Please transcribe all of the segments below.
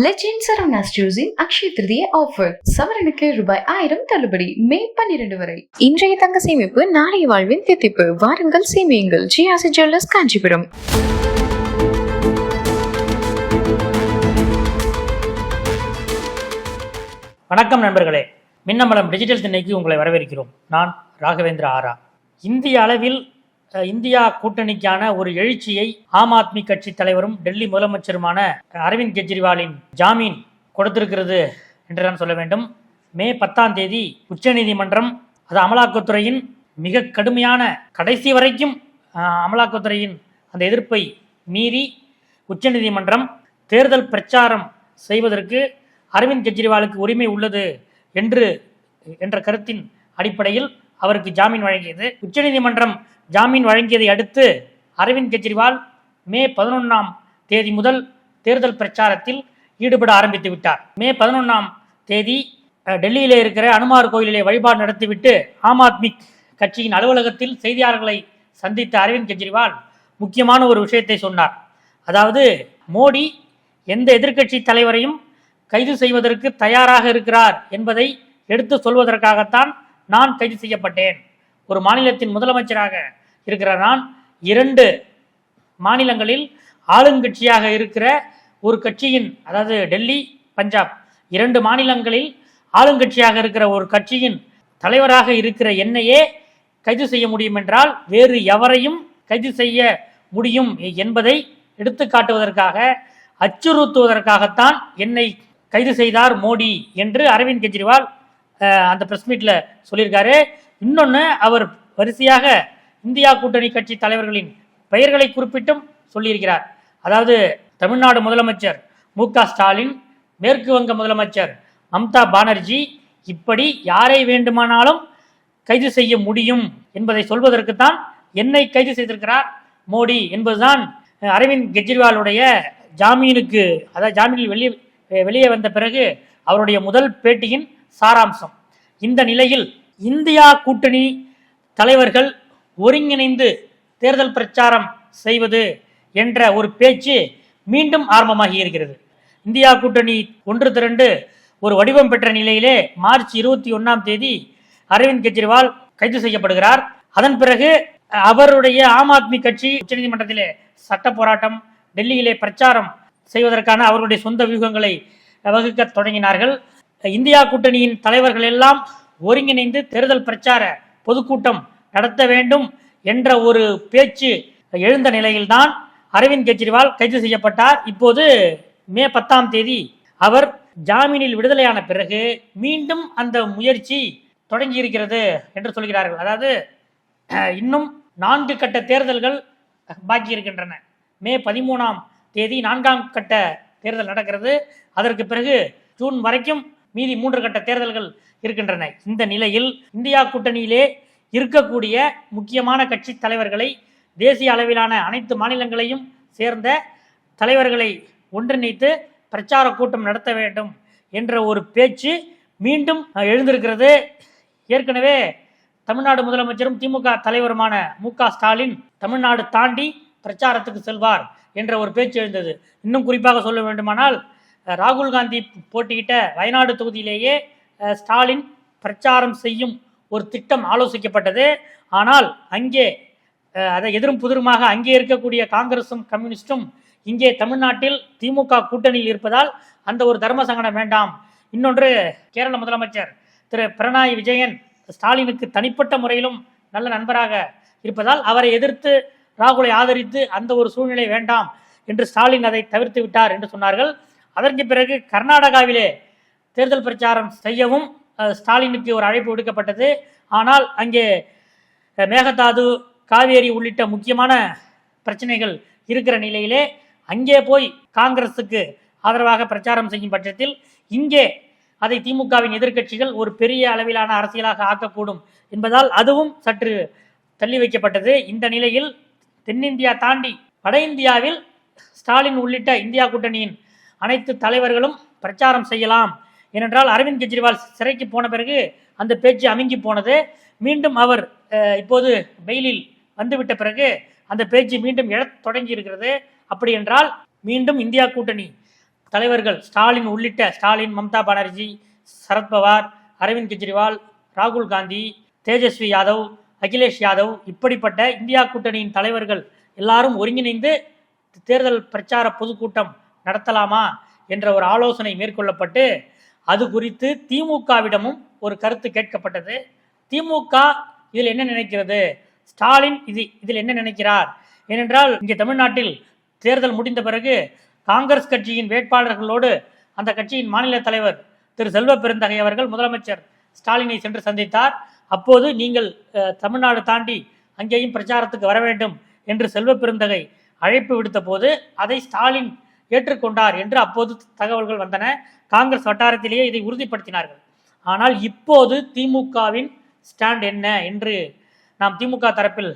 Legend Saravana ஸ்டோர்ஸின் Akshaya Tritiya offer சவரனுக்கு ரூபாய் ஆயிரம் தள்ளுபடி மே பன்னிரண்டு வரை. இன்றைய தங்க சேமிப்பு நாளைய வாழ்வின் தித்திப்பு. வாருங்கள் சேமியுங்கள். ஜிஆசி ஜுவல்லர்ஸ் காஞ்சிபுரம். வணக்கம் நண்பர்களே. மின்னம்பலம் டிஜிட்டல் திண்ணைக்கு உங்களை வரவேற்கிறோம். நான் ராகவேந்திர ஆரா. இந்திய அளவில் இந்தியா கூட்டணிக்கான ஒரு எழுச்சியை ஆம் ஆத்மி கட்சி தலைவரும் டெல்லி முதலமைச்சருமான அரவிந்த் கெஜ்ரிவாலின் ஜாமீன் கொடுத்திருக்கிறது என்று நான் சொல்ல வேண்டும். மே பத்தாம் தேதி உச்சநீதிமன்றம் அது அமலாக்கத்துறையின் மிக கடுமையான கடைசி வரைக்கும் அமலாக்கத்துறையின் அந்த எதிர்ப்பை மீறி உச்சநீதிமன்றம் தேர்தல் பிரச்சாரம் செய்வதற்கு அரவிந்த் கெஜ்ரிவாலுக்கு உரிமை உள்ளது என்று என்ற கருத்தின் அடிப்படையில் அவருக்கு ஜாமீன் வழங்கியது. உச்சநீதிமன்றம் ஜாமீன் வழங்கியதை அடுத்து அரவிந்த் கெஜ்ரிவால் மே பதினொன்றாம் தேதி முதல் தேர்தல் பிரச்சாரத்தில் ஈடுபட ஆரம்பித்து விட்டார். மே பதினொன்றாம் தேதி டெல்லியிலே இருக்கிற அனுமார் கோயிலிலே வழிபாடு நடத்திவிட்டு ஆம் ஆத்மி கட்சியின் அலுவலகத்தில் செய்தியாளர்களை சந்தித்த அரவிந்த் கெஜ்ரிவால் முக்கியமான ஒரு விஷயத்தை சொன்னார். அதாவது மோடி எந்த எதிர்க்கட்சி தலைவரையும் கைது செய்வதற்கு தயாராக இருக்கிறார் என்பதை எடுத்து சொல்வதற்காகத்தான் நான் கைது செய்யப்பட்டேன். ஒரு மாநிலத்தின் முதலமைச்சராக இருக்கிற நான் இரண்டு மாநிலங்களில் ஆளுங்கட்சியாக இருக்கிற ஒரு கட்சியின் அதாவது டெல்லி பஞ்சாப் இரண்டு மாநிலங்களில் ஆளுங்கட்சியாக இருக்கிற ஒரு கட்சியின் தலைவராக இருக்கிற என்னையே கைது செய்ய முடியும் என்றால் வேறு எவரையும் கைது செய்ய முடியும் என்பதை எடுத்து காட்டுவதற்காக அச்சுறுத்துவதற்காகத்தான் என்னை கைது செய்தார் மோடி என்று அரவிந்த் கெஜ்ரிவால் அந்த பிரஸ் மீட்டில் சொல்லியிருக்காரு. இன்னொன்று அவர் வரிசையாக இந்தியா கூட்டணி கட்சி தலைவர்களின் பெயர்களை குறிப்பிட்டும் சொல்லியிருக்கிறார். அதாவது தமிழ்நாடு முதலமைச்சர் மு ஸ்டாலின் மேற்கு வங்க முதலமைச்சர் மம்தா பானர்ஜி இப்படி யாரை வேண்டுமானாலும் கைது செய்ய முடியும் என்பதை சொல்வதற்குத்தான் என்னை கைது செய்திருக்கிறார் மோடி என்பதுதான் அரவிந்த் கெஜ்ரிவாலுடைய ஜாமீனுக்கு அதாவது ஜாமீனில் வெளியே வெளியே வந்த பிறகு அவருடைய முதல் பேட்டியின் சாராம்சம். இந்த நிலையில் இந்தியா கூட்டணி தலைவர்கள் ஒருங்கிணைந்து தேர்தல் பிரச்சாரம் செய்வது என்ற ஒரு பேச்சு மீண்டும் ஆரம்பமாகி இருக்கிறது. இந்தியா கூட்டணி ஒன்று திரண்டு ஒரு வடிவம் பெற்ற நிலையிலே மார்ச் இருபத்தி ஒன்றாம் தேதி அரவிந்த் கெஜ்ரிவால் கைது செய்யப்படுகிறார். அதன் பிறகு அவருடைய ஆம் ஆத்மி கட்சி உச்சநீதிமன்றத்திலே சட்ட போராட்டம் டெல்லியிலே பிரச்சாரம் செய்வதற்கான அவருடைய சொந்த வியூகங்களை வகுக்க தொடங்கினார்கள். இந்தியா கூட்டணியின் தலைவர்கள் எல்லாம் ஒருங்கிணைந்து தேர்தல் பிரச்சார பொதுக்கூட்டம் நடத்த வேண்டும் என்ற ஒரு பேச்சு எழுந்த நிலையில்தான் அரவிந்த் கெஜ்ரிவால் கைது செய்யப்பட்டார். இப்போது மே பத்தாம் தேதி அவர் ஜாமீனில் விடுதலையான பிறகு மீண்டும் அந்த முயற்சி தொடங்கி இருக்கிறது என்று சொல்கிறார்கள். அதாவது இன்னும் நான்கு கட்ட தேர்தல்கள் பாக்கி இருக்கின்றன மே பதிமூணாம் தேதி நான்காம் கட்ட தேர்தல் நடக்கிறது. அதற்கு பிறகு ஜூன் வரைக்கும் மீதி மூன்று கட்ட தேர்தல்கள் இருக்கின்றன. இந்த நிலையில் இந்தியா கூட்டணியிலே இருக்கக்கூடிய முக்கியமான கட்சி தலைவர்களை தேசிய அளவிலான அனைத்து மாநிலங்களையும் சேர்ந்த தலைவர்களை ஒன்றிணைத்து பிரச்சார கூட்டம் நடத்த வேண்டும் என்ற ஒரு பேச்சு மீண்டும் எழுந்திருக்கிறது. ஏற்கனவே தமிழ்நாடு முதலமைச்சரும் திமுக தலைவருமான மு க ஸ்டாலின் தமிழ்நாடு தாண்டி பிரச்சாரத்துக்கு செல்வார் என்ற ஒரு பேச்சு எழுந்தது. இன்னும் குறிப்பாக சொல்ல வேண்டுமானால் ராகுல் காந்தி போட்டியிட்ட வயநாடு தொகுதியிலேயே ஸ்டாலின் பிரச்சாரம் செய்யும் ஒரு திட்டம் ஆலோசிக்கப்பட்டது. ஆனால் அங்கே அதை எதிரும் புதிருமாக அங்கே இருக்கக்கூடிய காங்கிரசும் கம்யூனிஸ்டும் இங்கே தமிழ்நாட்டில் திமுக கூட்டணியில் இருப்பதால் அந்த ஒரு தர்ம சங்கடம் வேண்டாம். இன்னொன்று கேரள முதலமைச்சர் திரு பிரணாய் விஜயன் ஸ்டாலினுக்கு தனிப்பட்ட முறையிலும் நல்ல நண்பராக இருப்பதால் அவரை எதிர்த்து ராகுலை ஆதரித்து அந்த ஒரு சூழ்நிலை வேண்டாம் என்று ஸ்டாலின் அதை தவிர்த்து விட்டார் என்று சொன்னார்கள். அதற்கு பிறகு கர்நாடகாவிலே தேர்தல் பிரச்சாரம் செய்யவும் ஸ்டாலினுக்கு ஒரு அழைப்பு விடுக்கப்பட்டது. ஆனால் அங்கே மேகதாது காவேரி உள்ளிட்ட முக்கியமான பிரச்சனைகள் இருக்கிற நிலையிலே அங்கே போய் காங்கிரஸுக்கு ஆதரவாக பிரச்சாரம் செய்யும் பட்சத்தில் இங்கே அதை திமுகவின் எதிர்க்கட்சிகள் ஒரு பெரிய அளவிலான அரசியலாக ஆக்கக்கூடும் என்பதால் அதுவும் சற்று தள்ளி வைக்கப்பட்டது. இந்த நிலையில் தென்னிந்தியா தாண்டி வட இந்தியாவில் ஸ்டாலின் உள்ளிட்ட இந்தியா கூட்டணியின் அனைத்து தலைவர்களும் பிரச்சாரம் செய்யலாம். ஏனென்றால் அரவிந்த் கெஜ்ரிவால் சிறைக்கு போன பிறகு அந்த பேச்சு அமுங்கி போனது. மீண்டும் அவர் இப்போது பெயிலில் வந்துவிட்ட பிறகு அந்த பேச்சு மீண்டும் எழத் தொடங்கி இருக்கிறது. அப்படி என்றால் மீண்டும் இந்தியா கூட்டணி தலைவர்கள் ஸ்டாலின் உள்ளிட்ட ஸ்டாலின் மம்தா பானர்ஜி சரத்பவார் அரவிந்த் கெஜ்ரிவால் ராகுல் காந்தி தேஜஸ்வி யாதவ் அகிலேஷ் யாதவ் இப்படிப்பட்ட இந்தியா கூட்டணியின் தலைவர்கள் எல்லாரும் ஒருங்கிணைந்து தேர்தல் பிரச்சார பொதுக்கூட்டம் நடத்தலாமா என்ற ஒரு ஆலோசனை மேற்கொள்ளப்பட்டு அது குறித்து திமுகவிடமும் ஒரு கருத்து கேட்கப்பட்டது. திமுக இதில் என்ன நினைக்கிறது? ஸ்டாலின் இது இதில் என்ன நினைக்கிறார்? ஏனென்றால் இங்கே தமிழ்நாட்டில் தேர்தல் முடிந்த பிறகு காங்கிரஸ் கட்சியின் வேட்பாளர்களோடு அந்த கட்சியின் மாநில தலைவர் திரு செல்வ பெருந்தகை அவர்கள் முதலமைச்சர் ஸ்டாலினை சென்று சந்தித்தார். அப்போது நீங்கள் தமிழ்நாடு தாண்டி அங்கேயும் பிரச்சாரத்துக்கு வர வேண்டும் என்று செல்வ பெருந்தகை அழைப்பு விடுத்த போது அதை ஸ்டாலின் ஏற்றுக்கொண்டார் என்று அப்போது தகவல்கள் வந்தன. காங்கிரஸ் வட்டாரத்திலேயே இதை உறுதிப்படுத்தினார்கள். ஆனால் இப்போது திமுகவின் ஸ்டாண்ட் என்ன என்று நாம் திமுக தரப்பில்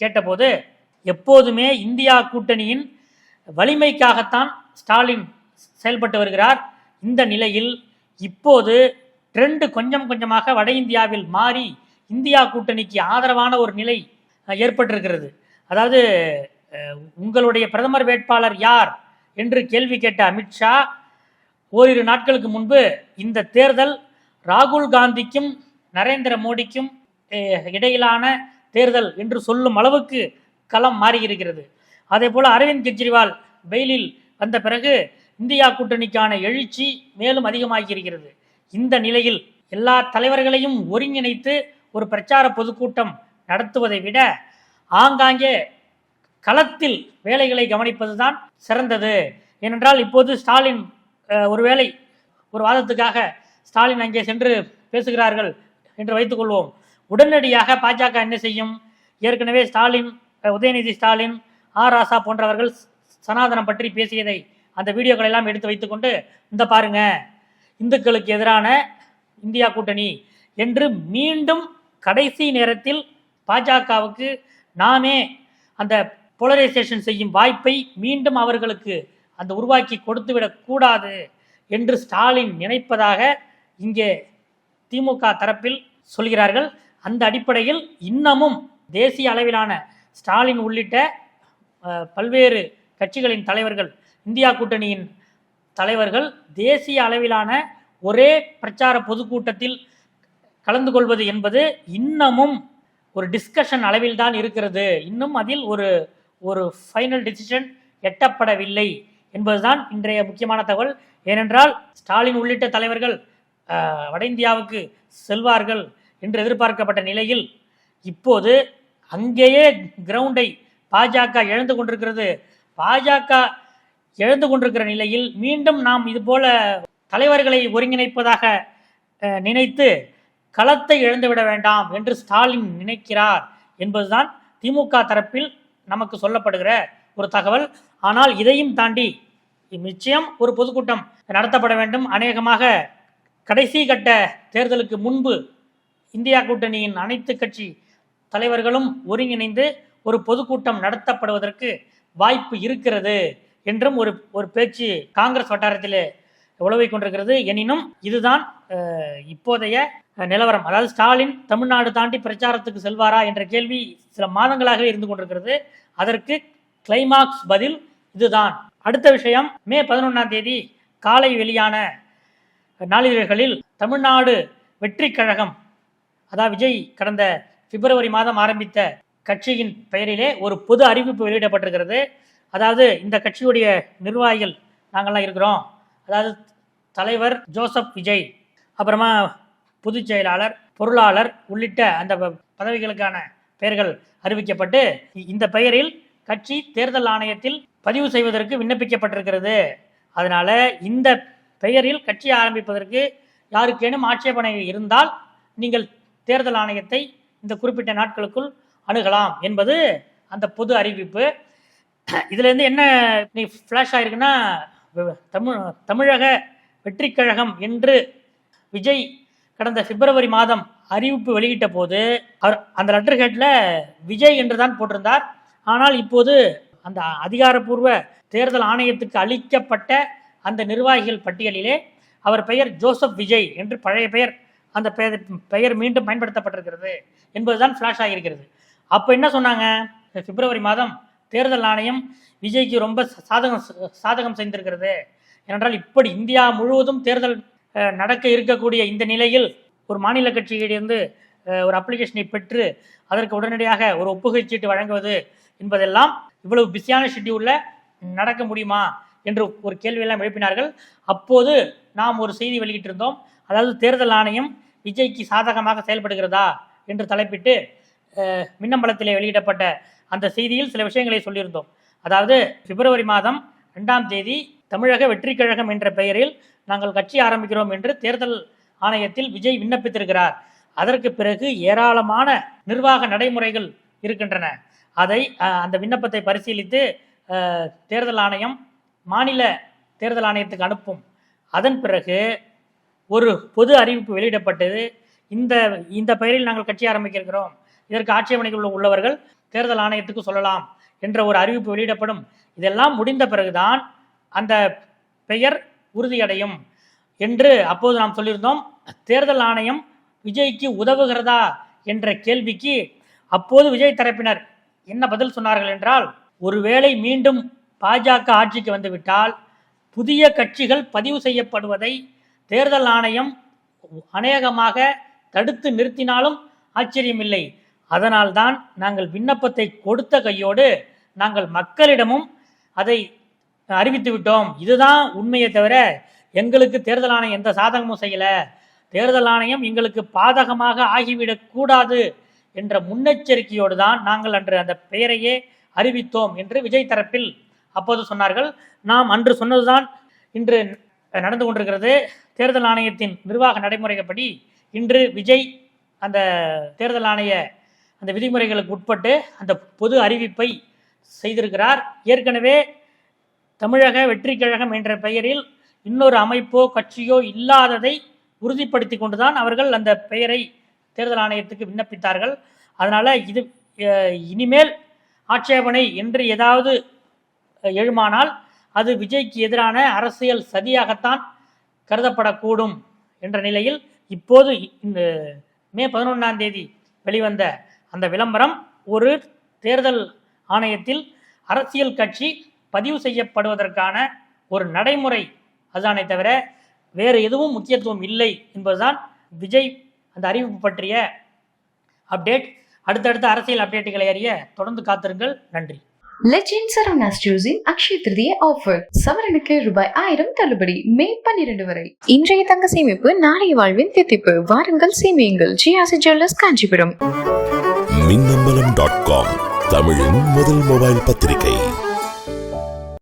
கேட்டபோது எப்போதுமே இந்தியா கூட்டணியின் வலிமைக்காகத்தான் ஸ்டாலின் செயல்பட்டு வருகிறார். இந்த நிலையில் இப்போது ட்ரெண்டு கொஞ்சம் கொஞ்சமாக வட இந்தியாவில் மாறி இந்தியா கூட்டணிக்கு ஆதரவான ஒரு நிலை ஏற்பட்டிருக்கிறது. அதாவது உங்களுடைய பிரதமர் வேட்பாளர் யார்? என்று கேள்வி கேட்ட அமித்ஷா ஓரிரு நாட்களுக்கு முன்பு இந்த தேர்தல் ராகுல் காந்திக்கும் நரேந்திர மோடிக்கும் இடையிலான தேர்தல் என்று சொல்லும் அளவுக்கு களம் மாறியிருக்கிறது. அதே போல் அரவிந்த் கெஜ்ரிவால் பெயிலில் வந்த பிறகு இந்தியா கூட்டணிக்கான எழுச்சி மேலும் அதிகமாகி இருக்கிறது இந்த நிலையில் எல்லா தலைவர்களையும் ஒருங்கிணைத்து ஒரு பிரச்சார பொதுக்கூட்டம் நடத்துவதை விட ஆங்காங்கே களத்தில் வேலைகளை கவனிப்பதுதான் சிறந்தது. ஏனென்றால் இப்போது ஸ்டாலின் ஒருவேளை ஒரு வாதத்துக்காக ஸ்டாலின் அங்கே சென்று பேசுகிறார்கள் என்று வைத்துக்கொள்வோம் உடனடியாக பாஜக என்ன செய்யும்? ஏற்கனவே ஸ்டாலின் உதயநிதி ஸ்டாலின் ஆர். ராசா போன்றவர்கள் சனாதனம் பற்றி பேசியதை அந்த வீடியோக்களை எல்லாம் எடுத்து வைத்துக்கொண்டு இந்த பாருங்க இந்துக்களுக்கு எதிரான இந்தியா கூட்டணி என்று மீண்டும் கடைசி நேரத்தில் பாஜகவுக்கு நாமே அந்த போலரைசேஷன் செய்யும் வாய்ப்பை மீண்டும் அவர்களுக்கு அந்த உருவாக்கி கொடுத்துவிடக் கூடாது என்று ஸ்டாலின் நினைப்பதாக இங்கே திமுக தரப்பில் சொல்கிறார்கள். அந்த அடிப்படையில் இன்னமும் தேசிய அளவிலான ஸ்டாலின் உள்ளிட்ட பல்வேறு கட்சிகளின் தலைவர்கள் இந்தியா கூட்டணியின் தலைவர்கள் தேசிய அளவிலான ஒரே பிரச்சார பொதுக்கூட்டத்தில் கலந்து கொள்வது என்பது இன்னமும் ஒரு டிஸ்கஷன் அளவில் தான் இருக்கிறது. இன்னும் அதில் ஒரு ஒரு ஃபைனல் டிசிஷன் எட்டப்படவில்லை என்பதுதான் இன்றைய முக்கியமான தகவல். ஏனென்றால் ஸ்டாலின் உள்ளிட்ட தலைவர்கள் வட இந்தியாவுக்கு செல்வார்கள் என்று எதிர்பார்க்கப்பட்ட நிலையில் இப்போது அங்கேயே கிரவுண்டை பாஜக இழந்து கொண்டிருக்கிறது. பாஜக இழந்து கொண்டிருக்கிற நிலையில் மீண்டும் நாம் இதுபோல தலைவர்களை ஒருங்கிணைப்பதாக நினைத்து களத்தை இழந்துவிட வேண்டாம் என்று ஸ்டாலின் நினைக்கிறார் என்பதுதான் திமுக தரப்பில் நமக்கு சொல்லப்படுகிற ஒரு தகவல். ஆனால் இதையும் தாண்டி நிச்சயம் ஒரு பொதுக்கூட்டம் நடத்தப்பட வேண்டும். அநேகமாக கடைசி கட்ட தேர்தலுக்கு முன்பு இந்தியா கூட்டணியின் அனைத்து கட்சி தலைவர்களும் ஒருங்கிணைந்து ஒரு பொதுக்கூட்டம் நடத்தப்படுவதற்கு வாய்ப்பு இருக்கிறது என்றும் ஒரு ஒரு பேச்சு காங்கிரஸ் வட்டாரத்தில் உழவை கொண்டிருக்கிறது. எனினும் இதுதான் இப்போதைய நிலவரம். அதாவது ஸ்டாலின் தமிழ்நாடு தாண்டி பிரச்சாரத்துக்கு செல்வாரா என்ற கேள்வி சில மாதங்களாகவே இருந்து கொண்டிருக்கிறது. அதற்கு கிளைமாக்ஸ் பதில் இதுதான். அடுத்த விஷயம் மே பதினொன்றாம் தேதி காலை வெளியான நாளிதழ்களில் தமிழ்நாடு வெற்றி கழகம் அதாவது விஜய் கடந்த பிப்ரவரி மாதம் ஆரம்பித்த கட்சியின் பெயரிலே ஒரு பொது அறிவிப்பு வெளியிடப்பட்டிருக்கிறது. அதாவது இந்த கட்சியுடைய நிர்வாகிகள் நாங்கள்லாம் இருக்கிறோம். அதாவது தலைவர் ஜோசப் விஜய் அப்புறமா பொதுச் செயலாளர் பொருளாளர் உள்ளிட்ட அந்த ப- பதவிகளுக்கான பெயர்கள் அறிவிக்கப்பட்டு இந்த பெயரில் கட்சி தேர்தல் ஆணையத்தில் பதிவு செய்வதற்கு விண்ணப்பிக்கப்பட்டிருக்கிறது. அதனால இந்த பெயரில் கட்சி ஆரம்பிப்பதற்கு யாருக்கேனும் ஆட்சேபனை இருந்தால் நீங்கள் தேர்தல் ஆணையத்தை இந்த குறிப்பிட்ட நாட்களுக்குள் அணுகலாம் என்பது அந்த பொது அறிவிப்பு. இதுல இருந்து என்ன நீ ஃப்ளாஷ் ஆயிருக்குன்னா தமிழ் தமிழக வெற்றிக்கழகம் என்று விஜய் கடந்த பிப்ரவரி மாதம் அறிவிப்பு வெளியிட்ட போது அவர் அந்த லெட்டர் ஹெட்ல விஜய் என்று தான் போட்டிருந்தார். ஆனால் இப்போது அந்த அதிகாரப்பூர்வ தேர்தல் ஆணையத்துக்கு அளிக்கப்பட்ட அந்த நிர்வாகிகள் பட்டியலிலே அவர் பெயர் ஜோசப் விஜய் என்று பழைய பெயர் அந்த பெயர் பெயர் மீண்டும் பயன்படுத்தப்பட்டிருக்கிறது என்பதுதான் ஃப்ளாஷ் ஆகியிருக்கிறது. அப்போ என்ன சொன்னாங்க? பிப்ரவரி மாதம் தேர்தல் ஆணையம் விஜய்க்கு ரொம்ப சாதகம் சாதகம் செய்திருக்கிறது. ஏனென்றால் இப்படி இந்தியா முழுவதும் தேர்தல் நடக்க இருக்கக்கூடிய இந்த நிலையில் ஒரு மாநில கட்சியிலிருந்து ஒரு அப்ளிகேஷனை பெற்று அதற்கு உடனடியாக ஒரு ஒப்புகை சீட்டு வழங்குவது என்பதெல்லாம் இவ்வளவு பிஸியான ஷெட்யூலில் நடக்க முடியுமா என்று ஒரு கேள்வியெல்லாம் எழுப்பினார்கள். அப்போது நாம் ஒரு செய்தி வெளியிட்டிருந்தோம். அதாவது தேர்தல் ஆணையம் விஜய்க்கு சாதகமாக செயல்படுகிறதா என்று தலைப்பிட்டு மின்னம்பலத்திலே வெளியிடப்பட்ட அந்த செய்தியில் சில விஷயங்களை சொல்லியிருந்தோம். அதாவது பிப்ரவரி மாதம் ரெண்டாம் தேதி தமிழக வெற்றி கழகம் என்ற பெயரில் நாங்கள் கட்சி ஆரம்பிக்கிறோம் என்று தேர்தல் ஆணையத்தில் விஜய் விண்ணப்பித்திருக்கிறார். அதற்கு பிறகு ஏராளமான நிர்வாக நடைமுறைகள் இருக்கின்றன. அதை அந்த விண்ணப்பத்தை பரிசீலித்து தேர்தல் ஆணையம் மாநில தேர்தல் ஆணையத்துக்கு அனுப்பும். அதன் பிறகு ஒரு பொது அறிவிப்பு வெளியிடப்பட்டது. இந்த இந்த பெயரில் நாங்கள் கட்சி ஆரம்பிக்கிறோம். இதற்கு ஆட்சேபனைகள் உள்ளவர்கள் தேர்தல் ஆணையத்துக்கு சொல்லலாம் என்ற ஒரு அறிவிப்பு வெளியிடப்படும். இதெல்லாம் முடிந்த பிறகுதான் அந்த பெயர் உறுதியடையும் என்று அப்போது நாம் சொல்லியிருந்தோம். தேர்தல் ஆணையம் விஜய்க்கு உதவுகிறதா என்ற கேள்விக்கு அப்போது விஜய் தரப்பினர் என்ன பதில் சொன்னார்கள் என்றால் ஒருவேளை மீண்டும் பாஜக ஆட்சிக்கு வந்துவிட்டால் புதிய கட்சிகள் பதிவு செய்யப்படுவதை தேர்தல் ஆணையம் அநேகமாக தடுத்து நிறுத்தினாலும் ஆச்சரியமில்லை. அதனால்தான் நாங்கள் விண்ணப்பத்தை கொடுத்த கையோடு நாங்கள் மக்களிடமும் அதை அறிவித்து விட்டோம். இதுதான் உண்மையை தவிர எங்களுக்கு தேர்தல் ஆணையம் எந்த சாதகமும் செய்யல. தேர்தல் ஆணையம் எங்களுக்கு பாதகமாக ஆகிவிடக்கூடாது என்ற முன்னெச்சரிக்கையோடு தான் நாங்கள் அன்று அந்த பெயரையே அறிவித்தோம் என்று விஜய் தரப்பில் அப்போது சொன்னார்கள். நாம் அன்று சொன்னதுதான் இன்று நடந்து கொண்டிருக்கிறது. தேர்தல் ஆணையத்தின் நிர்வாக நடைமுறைப்படி இன்று விஜய் அந்த தேர்தல் ஆணைய அந்த விதிமுறைகளுக்கு உட்பட்டு அந்த பொது அறிவிப்பை செய்திருக்கிறார். ஏற்கனவே தமிழக வெற்றி கழகம் என்ற பெயரில் இன்னொரு அமைப்போ கட்சியோ இல்லாததை உறுதிப்படுத்தி கொண்டுதான் அவர்கள் அந்த பெயரை தேர்தல் ஆணையத்துக்கு விண்ணப்பித்தார்கள். அதனால் இது இனிமேல் ஆட்சேபனை என்று ஏதாவது எழுமானால் அது விஜய்க்கு எதிரான அரசியல் சதியாகத்தான் கருதப்படக்கூடும் என்ற நிலையில் இப்போது இந்த மே பதினொன்றாம் தேதி வெளிவந்த அந்த விளம்பரம் ஒரு தேர்தல் ஆணையத்தில் அரசியல் கட்சி பதிவு செய்யப்படுவதற்கான ஒரு நடைமுறை அதுதானே தவிர வேறு எதுவும் முக்கியத்துவம் இல்லை என்பதுதான் விஜய் அந்த அறிவிப்பு பற்றிய அப்டேட் அடுத்தடுத்த அரசியல் அப்டேட்டுகளை அறிய தொடர்ந்து காத்திருங்கள். நன்றி. லெஜெண்ட் சரவணாஸ் ஜூஸின் அக்ஷய திருதிய ஆஃபர் சவரனுக்கு ரூபாய் ஆயிரம் தள்ளுபடி மே பன்னிரண்டு வரை. இன்றைய தங்க சேமிப்பு நாளைய வாழ்வின் தித்திப்பு. வாருங்கள் சேமியுங்கள். ஜிஆசி jewellers Kanchipuram. Minnambalam dot com தமிழின் முதல் மொபைல் பத்திரிகை.